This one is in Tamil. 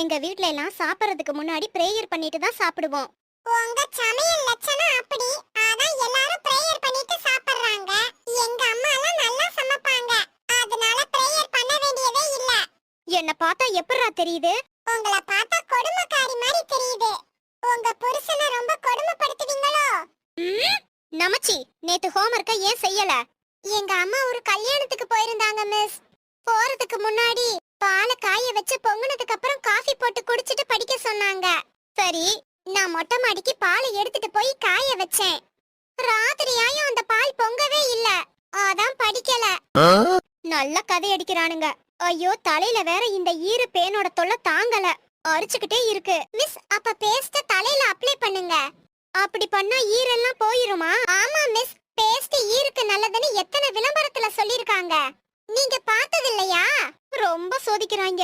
எங்க வீட்ல எல்லாம் சாப்பிடுறதுக்கு முன்னாடி பிரேயர் பண்ணிட்டு தான் சாப்பிடுவோம். உங்க சமையல் லட்சணம் அப்படி. அதான் எல்லாரும் பிரேயர் பண்ணிட்டு சாப்பிடுறாங்க. எங்க அம்மா எல்லாம் நல்லா சமைப்பாங்க. அதனால பிரேயர் பண்ண வேண்டியதே இல்ல. என்ன பார்த்தா எப்படிரா தெரியுது? உங்களை பார்த்தா கொடுமைக்காரி மாதிரி தெரியுது. உங்க புருஷனை ரொம்ப கொடுமைப்படுத்துவீங்களோ? ம்? நமச்சி நேத்து ஹோம்ஒர்க்க ஏன் செய்யல? எங்க அம்மா ஒரு கல்யாணத்துக்கு போயிருந்தாங்க மிஸ் போறதுக்கு முன்னாடி பாலை காய வச்சு பொங்குனதுக்கு அப்புறம் சரி நான் மொட்டை மாடிக்கு பாலை எடுத்துட்டு போய் காய வச்சேன். ராத்திரியாயும் அந்த பால் பொங்கவே இல்ல. அதான் படிக்கல. நல்ல கதை அடிக்கிறானுங்க. ஐயோ தலையில வேற இந்த ஈரு பேனோட தொல்லை தாங்கல. அரிச்சுக்கிட்டே இருக்கு. மிஸ் அப்ப பேஸ்ட தலையில அப்ளை பண்ணுங்க. அப்படி பண்ணா ஈரெல்லாம் போயிருமா? ஆமா மிஸ். பேஸ்ட் ஈருக்கு நல்லதுன்னு எத்தனை விளம்பரத்துல சொல்லிருக்காங்க நீங்க பார்த்தது இல்லையா ரொம்ப சோதிக்கிறாங்க.